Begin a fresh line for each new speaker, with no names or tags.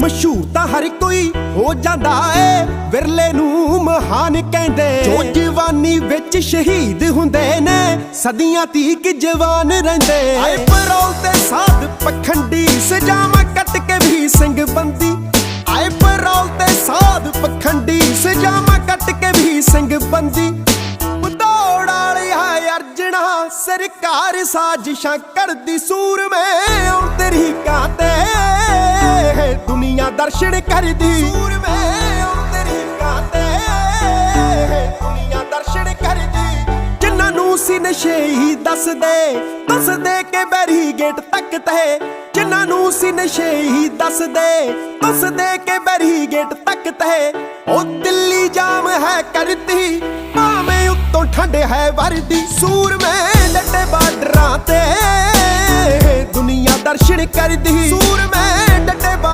ਮਸ਼ਹੂਰ ਤਾਂ ਹਰ ਕੋਈ ਹੋ ਜਾਂਦਾ ਏ। ਵਿਰਲੇ ਨੂੰ ਮਹਾਨ ਕਹਿੰਦੇ ਜੋ ਜਵਾਨੀ ਵਿੱਚ ਸ਼ਹੀਦ ਹੁੰਦੇ ਨੇ, ਸਦੀਆਂ ਤੀਕ ਜਵਾਨ ਰਹਿੰਦੇ। ਆਏ ਪਰੌਲ ਤੇ ਸਾਧ ਪਖੰਡੀ, ਸਜਾਵਾਂ ਕੱਟ ਕੇ ਵੀ ਸਿੰਘ ਬੰਦੀ। ਆਏ ਪਰੌਲ ਤੇ ਸਾਧ ਪਖੰਡੀ, ਸਜਾਵਾਂ ਕੱਟ ਕੇ ਵੀ ਸਿੰਘ ਬੰਦੀ। ਸਰਕਾਰ ਸਾਜ਼ਿਸ਼ਾਂ ਕਰਦੀ ਸੂਰਮੇ। ਆਉ ਤੇਰੀ ਦਰਸ਼ਨ ਕਰਦੀ। ਸੂਰਮੇ ਆਉ ਤੇਰੀ ਕਾਤੇ ਦੁਨੀਆ ਦਰਸ਼ਨ ਕਰਦੀ। ਜਿਨ੍ਹਾਂ ਨੂੰ ਸੀ ਨਸ਼ੇ ਹੀ ਦੱਸਦੇ ਦੱਸਦੇ ਕਿ ਬੈਰੀਗੇਟ ਤੱਕ ਤੇ। ਜਿਨ੍ਹਾਂ ਨੂੰ ਸੀ ਨਸ਼ੇ ਹੀ ਦੱਸਦੇ ਦੱਸਦੇ ਕਿ ਬੈਰੀਗੇਟ ਤੱਕ ਤੇ। ਉਹ ਦਿੱਲੀ ਜਾਮ ਹੈ ਕਰਦੀ ਭਾਵੇਂ ਉੱਤੋਂ ਠੰਡ ਹੈ ਵਰਦੀ। ਸੂਰਮੇ ਡੱਡੇ ਬਾਰਡਰਾਂ ਤੇ। ਦੁਨੀਆ ਦਰਸ਼ਨ ਕਰਦੀ। ਸੂਰਮੇ